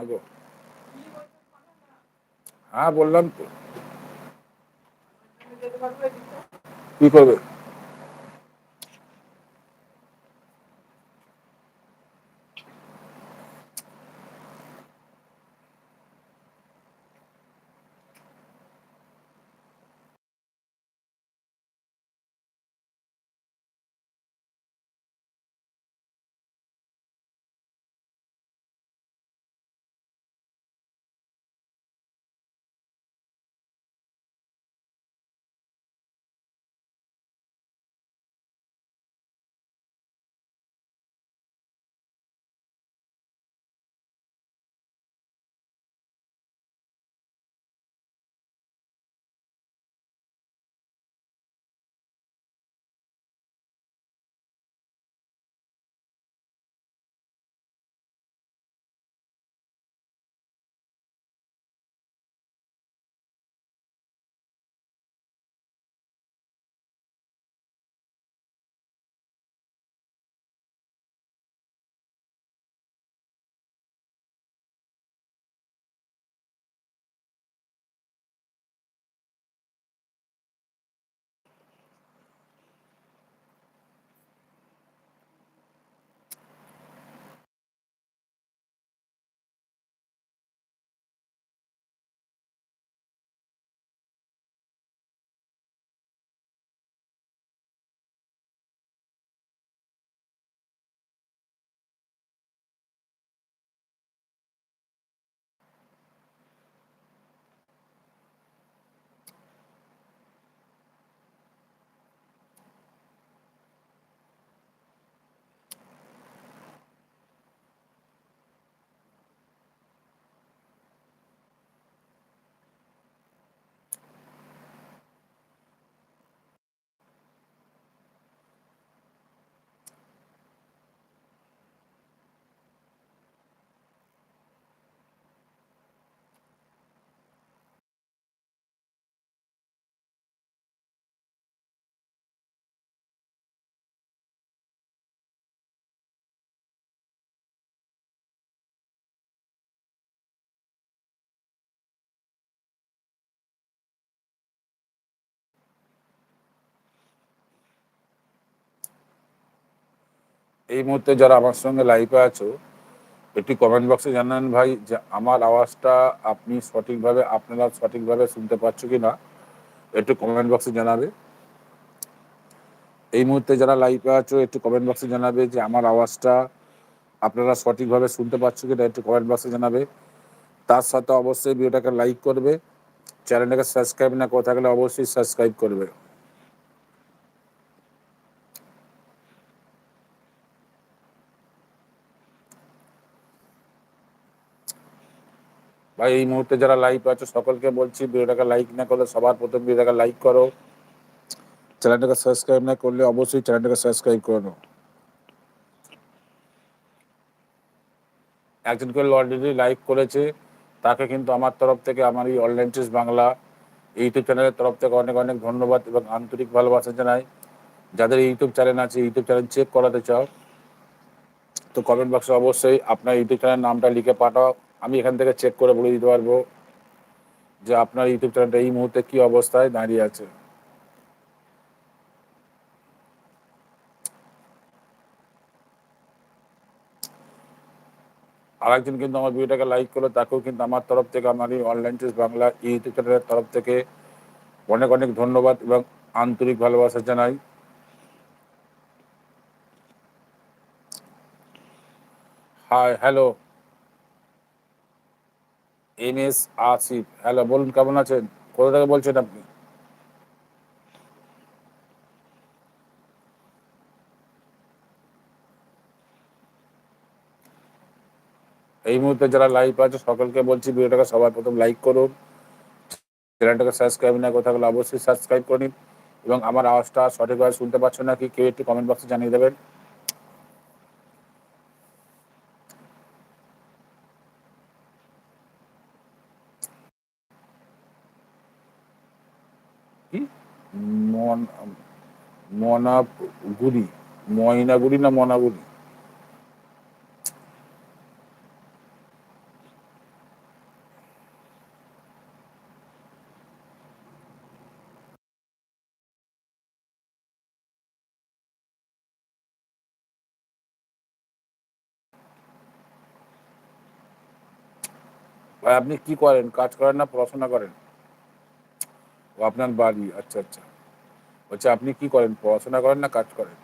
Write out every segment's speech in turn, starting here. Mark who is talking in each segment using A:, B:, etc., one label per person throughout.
A: হ্যাঁ গো হ্যাঁ বললাম তো। কি করবে? এই মুহূর্তে যারা আমার সঙ্গে লাইভে আছো, একটি কমেন্ট বক্সে জানান ভাই যে আমার আওয়াজটা আপনি সঠিকভাবে, আপনারা সঠিকভাবে শুনতে পাচ্ছ কি না একটু কমেন্ট বক্সে জানাবে। এই মুহূর্তে যারা লাইভে আছো, একটু কমেন্ট বক্সে জানাবে যে আমার আওয়াজটা আপনারা সঠিকভাবে শুনতে পাচ্ছ কি না একটু কমেন্ট বক্সে জানাবে। তার সাথে অবশ্যই ভিডিওটাকে লাইক করবে। চ্যানেলটাকে সাবস্ক্রাইব না করে থাকলে অবশ্যই সাবস্ক্রাইব করবে। ভাই এই মুহূর্তে যারা লাইভ আছো, সকলকে বলছি ভিডিওটাকে লাইক না করলে সবার প্রথম ভিডিওটাকে লাইক করো। চ্যানেলটাকে সাবস্ক্রাইব না করলে অবশ্যই চ্যানেলটাকে সাবস্ক্রাইব করে নাও। একজন করে অলরেডি লাইভ করেছে, তাকে কিন্তু আমার তরফ থেকে আমার এই অনলাইন টেস্ট বাংলা ইউটিউব চ্যানেলের তরফ থেকে অনেক অনেক ধন্যবাদ এবং আন্তরিক ভালোবাসা জানাই। যাদের ইউটিউব চ্যানেল আছে, ইউটিউব চ্যানেল চেক করাতে চাও, তো কমেন্ট বক্সে অবশ্যই আপনার ইউটিউব চ্যানেল নামটা লিখে পাঠাও। আমি এখান থেকে চেক করে বলে দিতে পারব যে আপনার ইউটিউব চ্যানেলটা এই মুহূর্তে কি অবস্থায় দাঁড়িয়ে আছে। আরেকজন কিন্তু আমার ভিডিওটাকে লাইক করল, তাকেও কিন্তু আমার তরফ থেকে আমার এই অনলাইন টেস্ট বাংলা ইউটিউব চ্যানেলের তরফ থেকে অনেক অনেক ধন্যবাদ এবং আন্তরিক ভালোবাসা জানাই। Hi hello M S Asif hello, বলুন কেমন আছেন? কোথা থেকে বলছেন আপনি? এই মুহূর্তে যারা লাইভ আছে, সকলকে বলছি ভিডিওটাকে সবার প্রথম লাইক করুন। চ্যানেলটাকে সাবস্ক্রাইব না কোথাও গেলে অবশ্যই সাবস্ক্রাইব করে নিন। এবং আমার আওয়াজটা সঠিকভাবে শুনতে পাচ্ছেন নাকি কেউ একটু কমেন্ট বক্সে জানিয়ে দেবেন। মনাগুড়ি। ময়নাগুড়ি না মনাগুড়ি? আপনি কি করেন? কাজ করেন না, পড়াশোনা করেন? ও আপনার বাড়ি আচ্ছা আচ্ছা। বলছে, আপনি কি করেন? পড়াশোনা করেন না কাজ করেন?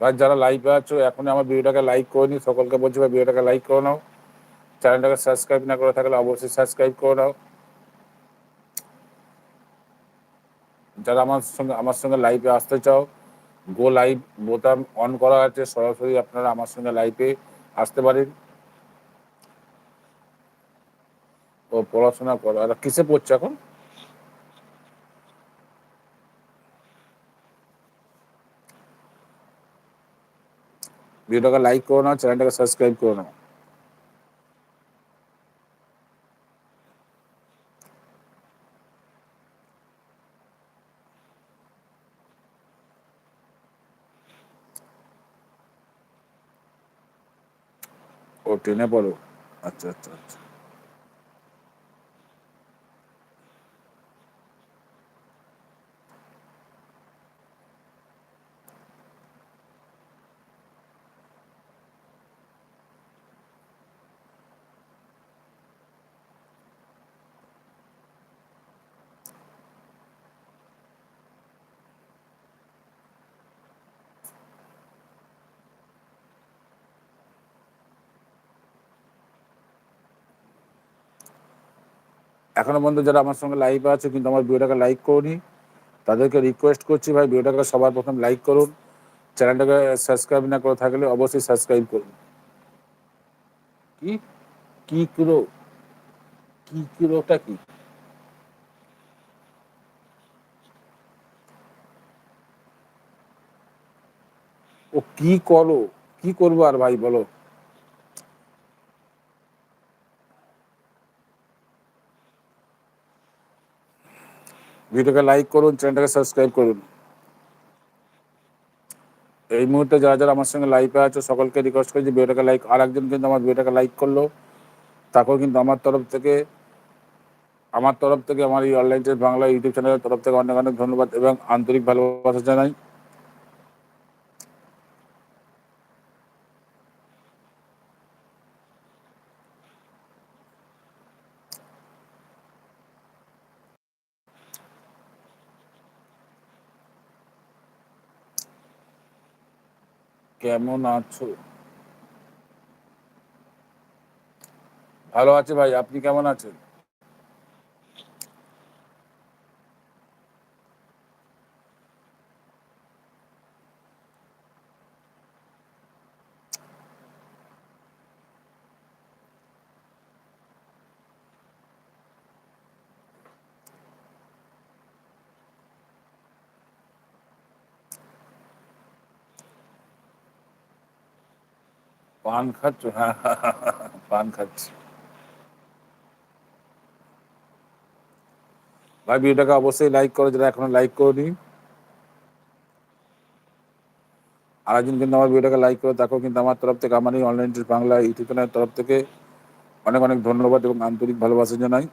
A: ভাই যারা লাইভে আছো এখন আমার ভিডিওটাকে লাইক করে নি সকলকে বলছি, ভাই, ভিডিওটাকে লাইক করে নাও। চ্যানেলটাকে সাবস্ক্রাইব না করে থাকলে অবশ্যই সাবস্ক্রাইব করে নাও। যারা আমার সঙ্গে আমার সঙ্গে লাইভে আসতে চাও গো লাইভ বোতাম অন করা আছে। সরাসরি আপনারা আমার সঙ্গে লাইভে আসতে পারেন। ও, পড়াশোনা করো, আর কিসে পড়ছে এখন? ভিডিওটাকে লাইক করো না চ্যানেলটাকে সাবস্ক্রাইব করে নাও ও ট্রেনে পড়ো আচ্ছা আচ্ছা আচ্ছা এখনও পর্যন্ত যারা আমার সঙ্গে লাইভ আছে, কিন্তু আমার ভিডিওটাকে লাইক করনি, তাদেরকে রিকোয়েস্ট করছি ভাই, ভিডিওটাকে সবার প্রথম লাইক করুন। চ্যানেলটাকে সাবস্ক্রাইব না করে থাকলে অবশ্যই সাবস্ক্রাইব করুন। কি? কি কিলো? কি কিলোটা কি? ও কি করো? কি করব আর ভাই, বলো। ভিডিওকে লাইক করুন, চ্যানেলটাকে সাবস্ক্রাইব করুন। এই মুহূর্তে যারা যারা আমার সঙ্গে লাইভে আছে, সকলকে রিকোয়েস্ট করি যে ভিডিওটাকে লাইক আর একজন কিন্তু আমার ভিডিওটাকে লাইক করল। তাকেও কিন্তু আমার তরফ থেকে, আমার তরফ থেকে, আমার এই অনলাইন বাংলা ইউটিউব চ্যানেলের তরফ থেকে অনেক অনেক ধন্যবাদ এবং আন্তরিক ভালোবাসা জানাই। কেমন আছো? ভালো আছে ভাই আপনি কেমন আছেন? পান খাচ্ছ? হ্যাঁ পান খাচ্ছি। ভাই, ভিডিওটাকে অবশ্যই লাইক করো, যারা এখনও লাইক করনি। আর একজন কিন্তু আমার ভিডিওটাকে লাইক করে, তাকেও কিন্তু আমার তরফ থেকে আমার এই অনলাইন বাংলা ইউটিউব চ্যানেলের তরফ থেকে অনেক অনেক ধন্যবাদ এবং আন্তরিক ভালোবাসা জানাই।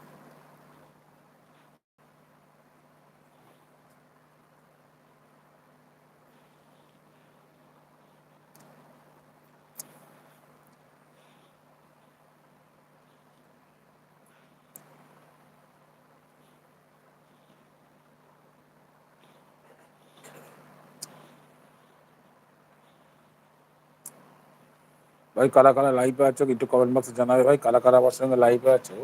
A: ভাই, কারা কারা লাইভে আছো একটু কমেন্ট বক্সে জানাবে ভাই, কারা কারা আমার সঙ্গে লাইভে আছো?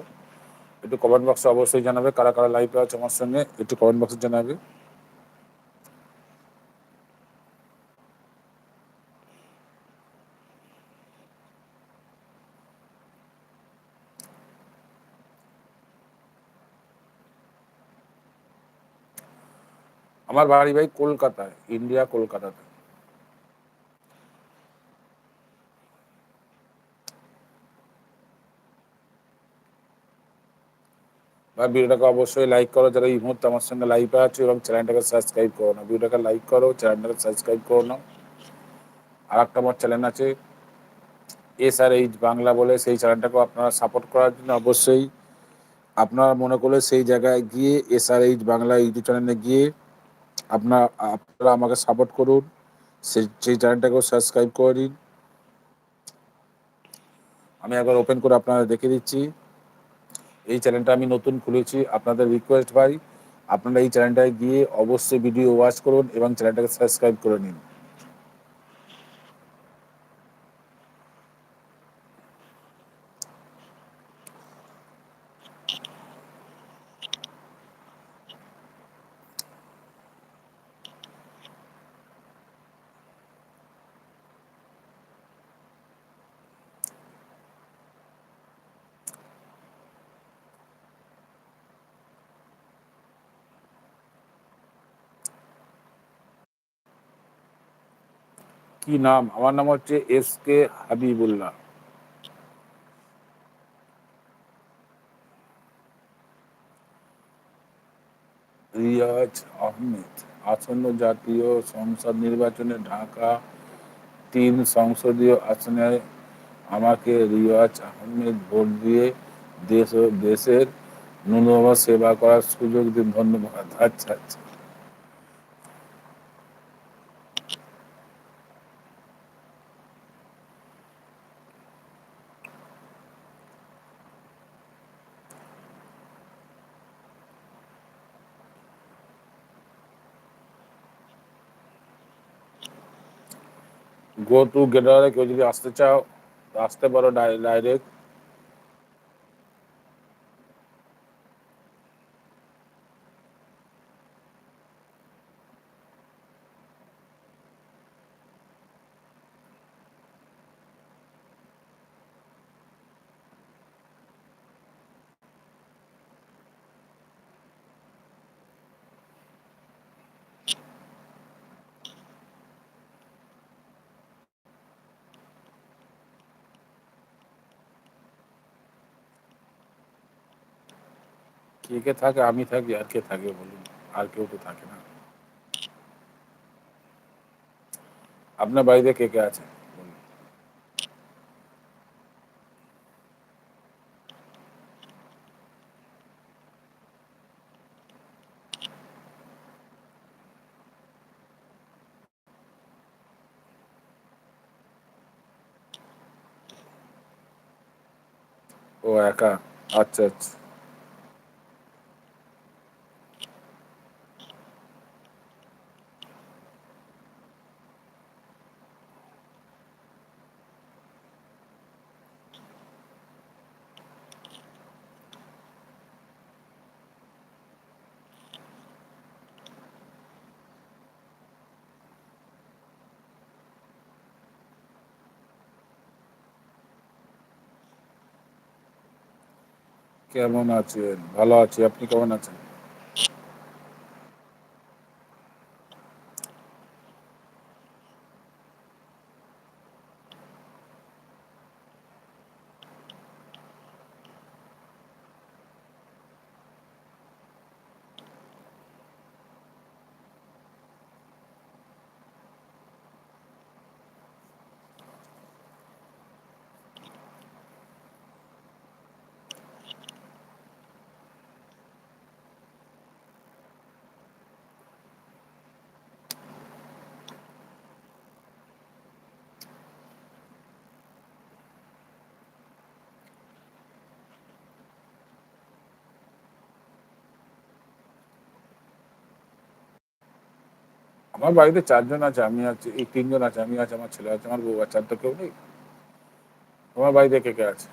A: একটু কমেন্ট বক্সে অবশ্যই জানাবে, কারা কারা লাইভে আছো আমার সঙ্গে একটু কমেন্ট বক্সে জানাবে। আমার বাড়ি ভাই কলকাতায় ইন্ডিয়া কলকাতাতে। ভাই ভিডিওটাকে অবশ্যই লাইক করো, যারা এই মুহূর্তে আমার সঙ্গে লাইভে আছো, এবং চ্যানেলটাকে সাবস্ক্রাইব করো না। ভিডিওটাকে লাইক করো, চ্যানেলটাকে সাবস্ক্রাইব করো না। আর একটা আমার চ্যানেল আছে এস আর এইচ বাংলা বলে, সেই চ্যানেলটাকেও আপনারা সাপোর্ট করার জন্য অবশ্যই আপনারা মনে করলে সেই জায়গায় গিয়ে S R H Bangla YouTube চ্যানেলে গিয়ে আপনার, আপনারা আমাকে সাপোর্ট করুন। সেই সেই চ্যানেলটাকেও সাবস্ক্রাইব করে দিন। আমি একবার ওপেন করে আপনারা দেখে দিচ্ছি। এই চ্যানেলটা আমি নতুন খুলেছি, আপনাদের রিকোয়েস্ট ভাই, আপনারা এই চ্যানেলটায় গিয়ে অবশ্যই ভিডিও ওয়াচ করুন এবং চ্যানেলটাকে সাবস্ক্রাইব করে নিন। কি নাম? আমার নাম হচ্ছে এস কে হাবিবুল্লাহ। রিয়াজ আহমেদ, আসন্ন জাতীয় সংসদ নির্বাচনে ঢাকা তিন সংসদীয় আসনে আমাকে রিয়াজ আহমেদ ভোট দিয়ে দেশ ও দেশের ন্যূনতম সেবা করার সুযোগ দিন। ধন্যবাদ। আচ্ছা আচ্ছা। গো টু গেটারে কেউ যদি আসতে চাও আসতে পারো ডাইরেক্ট কে কে থাকে আমি থাকি আর কে থাকে বলুন আর কেউ তো থাকে না আপনার বাড়িতে কে কে আছে বলুন। ও একা আচ্ছা আচ্ছা কেমন আছেন? ভালো আছি। আপনি কেমন আছেন? আমার বাড়িতে চারজন আছে, আমি আছি, এই তিনজন আছে, আমি আছে, আমার ছেলে আছে, আমার বউ আছে, আর তো কেউ নেই। তোমার বাড়িতে কে কে আছে?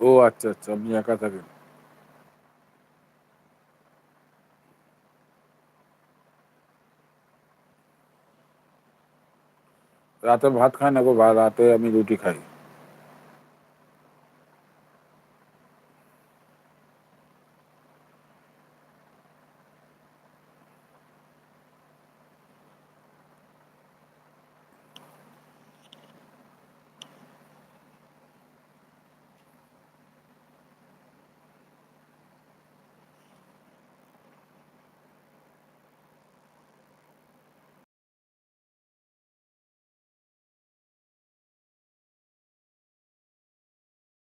A: ও আচ্ছা আচ্ছা আপনি একা থাকেন। রাতে ভাত খাই না গো, বা, রাতে আমি রুটি খাই।